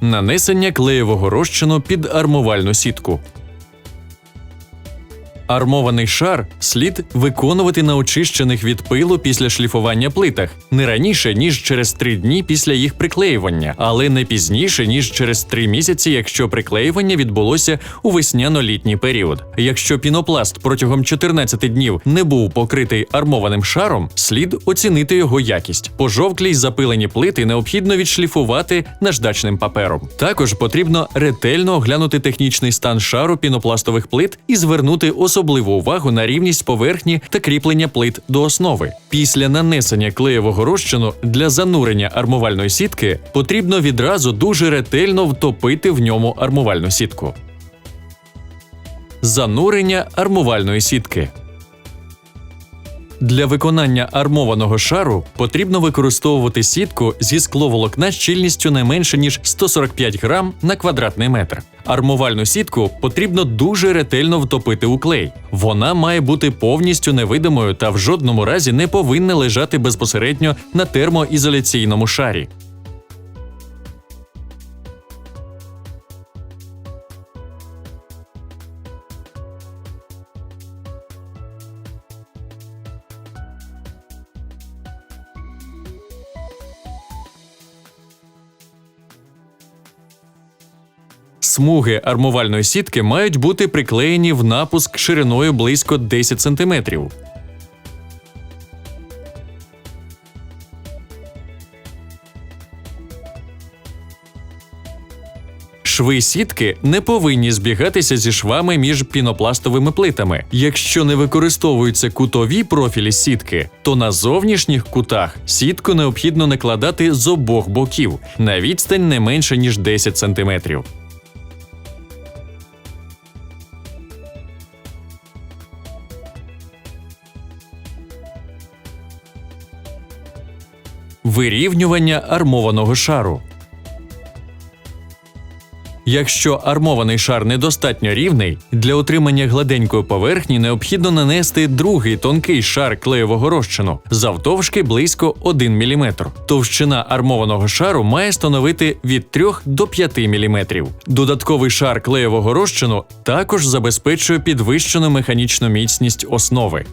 Нанесення клеєвого розчину під армувальну сітку. Армований шар слід виконувати на очищених від пилу після шліфування плитах не раніше ніж через 3 дні після їх приклеювання, але не пізніше ніж через 3 місяці, якщо приклеювання відбулося у весняно-літній період. Якщо пінопласт протягом 14 днів не був покритий армованим шаром, слід оцінити його якість. Пожовклі й запилені плити необхідно відшліфувати наждачним папером. Також потрібно ретельно оглянути технічний стан шару пінопластових плит і звернути особливу увагу на рівність поверхні та кріплення плит до основи. Після нанесення клеєвого розчину для занурення армувальної сітки потрібно відразу дуже ретельно втопити в ньому армувальну сітку. Занурення армувальної сітки. Для виконання армованого шару потрібно використовувати сітку зі скловолокна щільністю не менше ніж 145 грам на квадратний метр. Армувальну сітку потрібно дуже ретельно втопити у клей. Вона має бути повністю невидимою та в жодному разі не повинна лежати безпосередньо на термоізоляційному шарі. Смуги армувальної сітки мають бути приклеєні в напуск шириною близько 10 см. Шви сітки не повинні збігатися зі швами між пінопластовими плитами. Якщо не використовуються кутові профілі сітки, то на зовнішніх кутах сітку необхідно накладати з обох боків на відстань не менше ніж 10 см. Вирівнювання армованого шару. Якщо армований шар недостатньо рівний, для отримання гладенької поверхні необхідно нанести другий тонкий шар клеєвого розчину завтовшки близько 1 мм. Товщина армованого шару має становити від 3 до 5 мм. Додатковий шар клеєвого розчину також забезпечує підвищену механічну міцність основи.